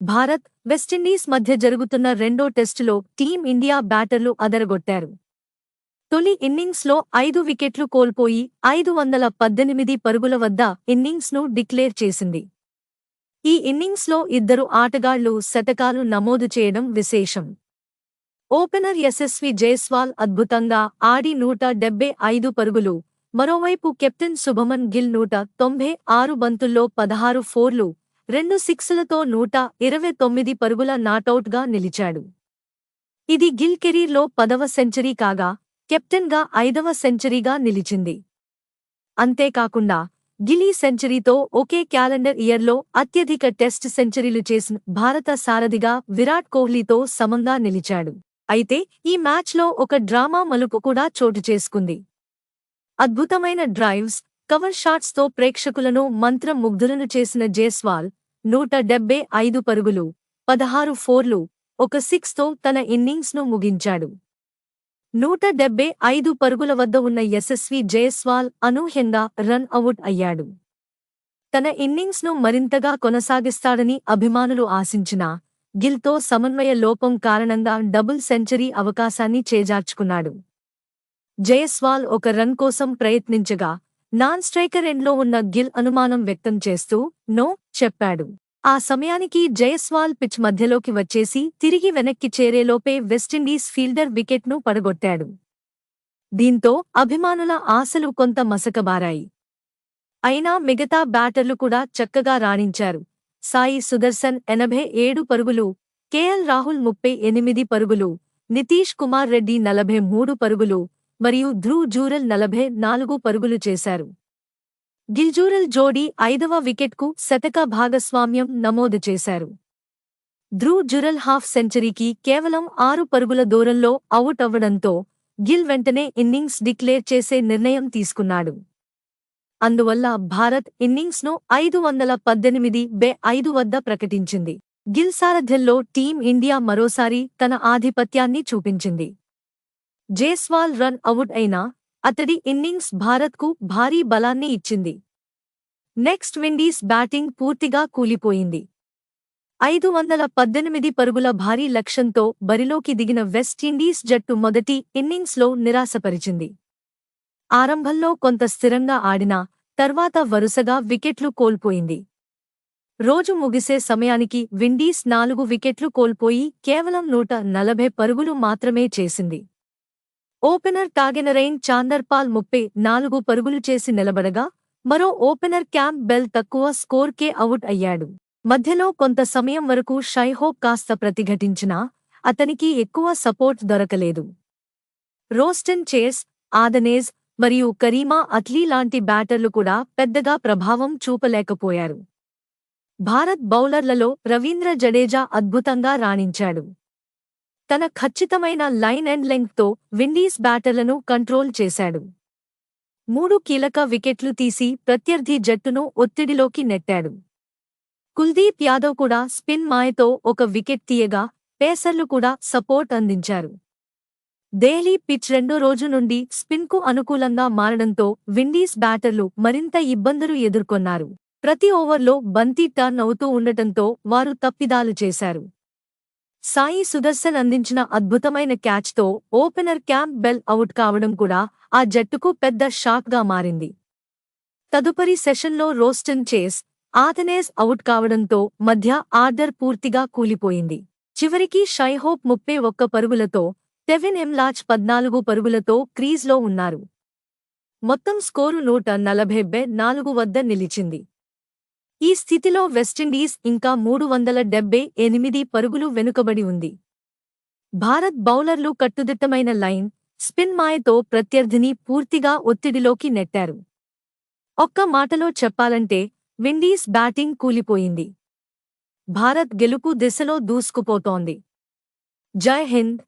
Bharat West Indies మధ్య జరుగుతున్న రెండో టెస్టులో టీం ఇండియా బ్యాటర్లు అదరగొట్టారు. తొలి ఇన్నింగ్స్లో ఐదు వికెట్లు కోల్పోయి ఐదు వందల పద్దెనిమిది పరుగుల వద్ద ఇన్నింగ్స్ను డిక్లేర్ చేసింది. ఈ ఇన్నింగ్స్లో ఇద్దరు ఆటగాళ్ళు శతకాలు నమోదు చేయడం విశేషం. ఓపెనర్ యశస్వి జైస్వాల్ అద్భుతంగా ఆడి నూట డెబ్బై ఐదు పరుగులు మరోవైపు కెప్టెన్ శుభమన్ గిల్ నూట తొంభై ఆరు బంతుల్లో పదహారు ఫోర్లు రెండు సిక్స్లతో నూట ఇరవై తొమ్మిది పరుగుల నాటౌట్గా నిలిచాడు. ఇది గిల్ కెరీర్లో పదవ సెంచరీ కాగా కెప్టెన్గా ఐదవ సెంచరీగా నిలిచింది. అంతేకాకుండా గిలీ సెంచరీతో ఒకే క్యాలెండర్ ఇయర్లో అత్యధిక టెస్ట్ సెంచరీలు చేసిన భారత సారథిగా విరాట్ కోహ్లీతో సమంగా నిలిచాడు. అయితే ఈ మ్యాచ్లో ఒక డ్రామా మలుపు కూడా చోటు చేసుకుంది. అద్భుతమైన డ్రైవ్స్ కవర్ షాట్స్తో ప్రేక్షకులను మంత్రముగ్ధులను చేసిన జైస్వాల్ నూట డెబ్బై ఐదు పరుగులు పదహారు ఫోర్లు ఒక సిక్స్తో తన ఇన్నింగ్స్ను ముగించాడు. నూట డెబ్బై ఐదు పరుగుల వద్ద ఉన్న యశస్వి జయస్వాల్ అనూహ్యంగా రన్ అవుట్ అయ్యాడు. తన ఇన్నింగ్స్ను మరింతగా కొనసాగిస్తాడని అభిమానులు ఆశించిన గిల్తో సమన్వయ లోపం కారణంగా డబుల్ సెంచరీ అవకాశాన్ని చేజార్చుకున్నాడు. జయస్వాల్ ఒక రన్ కోసం ప్రయత్నించగా నాన్ స్ట్రైకర్ ఎండ్లో ఉన్న గిల్ అనుమానం వ్యక్తం చేస్తూ నో చెప్పాడు. ఆ సమయానికి జయస్వాల్ పిచ్ మధ్యలోకి వచ్చేసి తిరిగి వెనక్కి చేరేలోపే వెస్టిండీస్ ఫీల్డర్ వికెట్ను పడగొట్టాడు. దీంతో అభిమానుల ఆశలు కొంత మసకబారాయి. అయినా మిగతా బ్యాటర్లు కూడా చక్కగా రాణించారు. సాయి సుదర్శన్ ఎనభై ఏడు పరుగులు కేఎల్ రాహుల్ ముప్పై ఎనిమిది పరుగులు నితీష్ కుమార్ రెడ్డి నలభై మూడు పరుగులు మరియు ధ్రువ్ జూరల్ నలభై నాలుగు పరుగులు చేశారు. గిల్జూరల్ జోడీ ఐదవ వికెట్కు శతక భాగస్వామ్యం నమోదు చేశారు. ధ్రువ్ జురల్ హాఫ్ సెంచరీకి కేవలం ఆరు పరుగుల దూరంలో అవుట్ అవ్వడంతో గిల్ వెంటనే ఇన్నింగ్స్ డిక్లేర్ చేసే నిర్ణయం తీసుకున్నాడు. అందువల్ల భారత్ ఇన్నింగ్స్ను ఐదు వందల పద్దెనిమిది బే ఐదు వద్ద ప్రకటించింది. గిల్ సారథ్యంలో టీం ఇండియా మరోసారి తన ఆధిపత్యాన్ని చూపించింది. జేస్వాల్ రన్ అవుట్ అయినా అతడి ఇన్నింగ్స్ భారత్కు భారీ బలాన్ని ఇచ్చింది. నెక్స్ట్ విండీస్ బ్యాటింగ్ పూర్తిగా కూలిపోయింది. ఐదు వందల పద్దెనిమిది పరుగుల భారీ లక్ష్యంతో బరిలోకి దిగిన వెస్టిండీస్ జట్టు మొదటి ఇన్నింగ్స్లో నిరాశపరిచింది. ఆరంభంలో కొంత స్థిరంగా ఆడినా తర్వాత వరుసగా వికెట్లు కోల్పోయింది. రోజు ముగిసే సమయానికి విండీస్ నాలుగు వికెట్లు కోల్పోయి కేవలం నూట నలభై పరుగులు మాత్రమే చేసింది. ఓపెనర్ కాగెనరైన్ చాందర్పాల్ ముప్పై నాలుగు పరుగులు చేసి నిలబడగా మరో ఓపెనర్ క్యాంప్ బెల్ తక్కువ స్కోర్కే అవుట్ అయ్యాడు. మధ్యలో కొంత సమయం వరకు షైహోప్ కాస్త ప్రతిఘటించినా అతనికి ఎక్కువ సపోర్ట్ దొరకలేదు. రోస్టన్ చేస్ ఆదనేజ్ మరియు కరీమా అట్లీ లాంటి బ్యాటర్లు కూడా పెద్దగా ప్రభావం చూపలేకపోయారు. భారత్ బౌలర్లలో రవీంద్ర జడేజా అద్భుతంగా రాణించాడు. తన ఖచ్చితమైన లైన్ అండ్ లెంగ్త్తో విండీస్ బ్యాటర్లను కంట్రోల్ చేశాడు. మూడు కీలక వికెట్లు తీసి ప్రత్యర్థి జట్టును ఒత్తిడిలోకి నెట్టాడు. కుల్దీప్ యాదవ్ కూడా స్పిన్ మాయతో ఒక వికెట్ తీయగా పేసర్లు కూడా సపోర్ట్ అందించారు. దేహ్లీ పిచ్ రెండో రోజు నుండి స్పిన్కు అనుకూలంగా మారడంతో విండీస్ బ్యాటర్లు మరింత ఇబ్బందులు ఎదుర్కొన్నారు. ప్రతి ఓవర్లో బంతి టర్న్ అవుతూ ఉండటంతో వారు తప్పిదాలు చేశారు. సాయి సుదర్శన్ అందించిన అద్భుతమైన క్యాచ్తో ఓపెనర్ క్యాంప్ బెల్ అవుట్ కావడం కూడా ఆ జట్టుకు పెద్ద షాక్గా మారింది. తదుపరి సెషన్లో రోస్టన్ చేస్ ఆథనేస్ అవుట్ కావడంతో మధ్య ఆర్డర్ పూర్తిగా కూలిపోయింది. చివరికి షైహోప్ ముప్పై ఒక్క పరుగులతో టెవిన్ ఎంలాచ్ పద్నాలుగు పరుగులతో క్రీజ్లో ఉన్నారు. మొత్తం స్కోరు నూట నలభై బె నాలుగు వద్ద నిలిచింది. ఈ స్థితిలో వెస్టిండీస్ ఇంకా మూడు వందల డెబ్బై ఎనిమిది పరుగులు వెనుకబడి ఉంది. భారత్ బౌలర్లు కట్టుదిట్టమైన లైన్ స్పిన్ మాయతో ప్రత్యర్థిని పూర్తిగా ఒత్తిడిలోకి నెట్టారు. ఒక్క మాటలో చెప్పాలంటే విండీస్ బ్యాటింగ్ కూలిపోయింది. భారత్ గెలుపు దిశలో దూసుకుపోతోంది. జై హింద్!